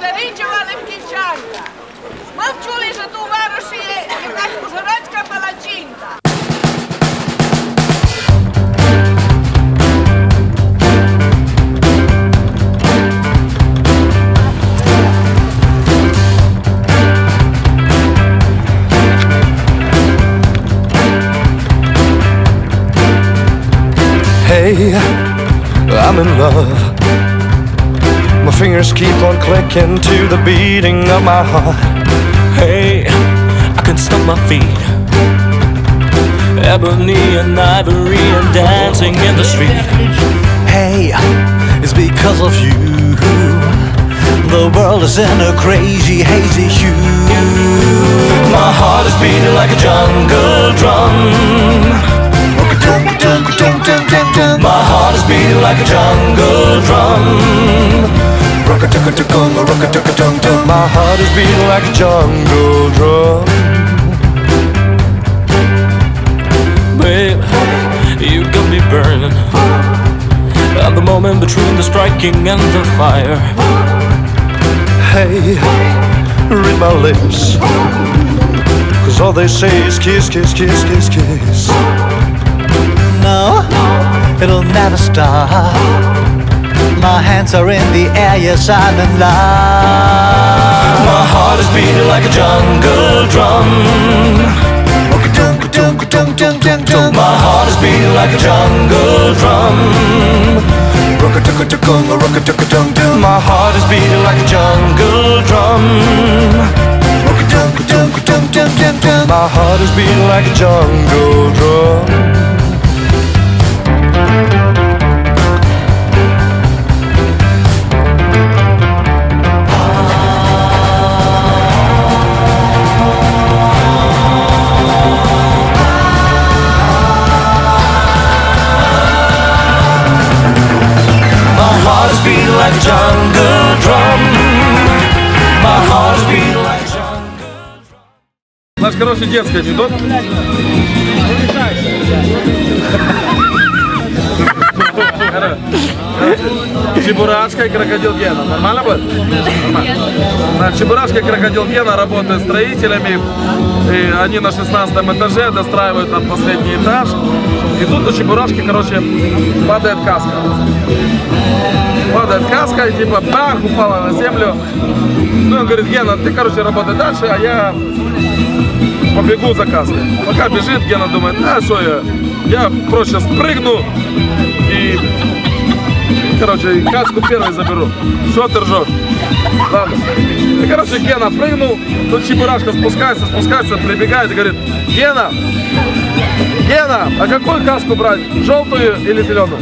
зарічували в дівчанка. Ми вчули, що ту варуші є якась ужгородська палачинка. Hey, I'm in love. Fingers keep on clicking to the beating of my heart. Hey, I can stomp my feet. Ebony and ivory and dancing in the street. Hey, it's because of you. The world is in a crazy, hazy hue. My heart is beating like a jungle drum. My heart is beating like a jungle drum. My heart is beating like a jungle drum. Babe, you got me burning. At the moment between the striking and the fire. Hey, read my lips. Cause all they say is kiss, kiss, kiss, kiss, kiss. No, it'll never stop. My hands are in the air, yes, I'm in love. Like a jungle drum. My heart is beating like a jungle drum. My heart is beating like a jungle drum. My heart is beating like a jungle drum. Наш хороший детский анекдот. Чебурашка и крокодил Гена. Нормально будет? Нормально. Да, Чебурашка и крокодил Гена работают строителями. И они на 16 этаже достраивают там последний этаж. И тут у Чебурашки, короче, падает каска. Каска и типа бах, упала на землю. Ну, он говорит, Гена, ты, короче, работай дальше, а я побегу за каской. Пока бежит, Гена думает, а что я, я проще спрыгну и, короче, каску первый заберу. Что ты ржешь? Ладно. И, короче, Гена прыгнул, тут Чебурашка спускается, спускается, прибегает и говорит, Гена, Гена, а какую каску брать, желтую или зеленую?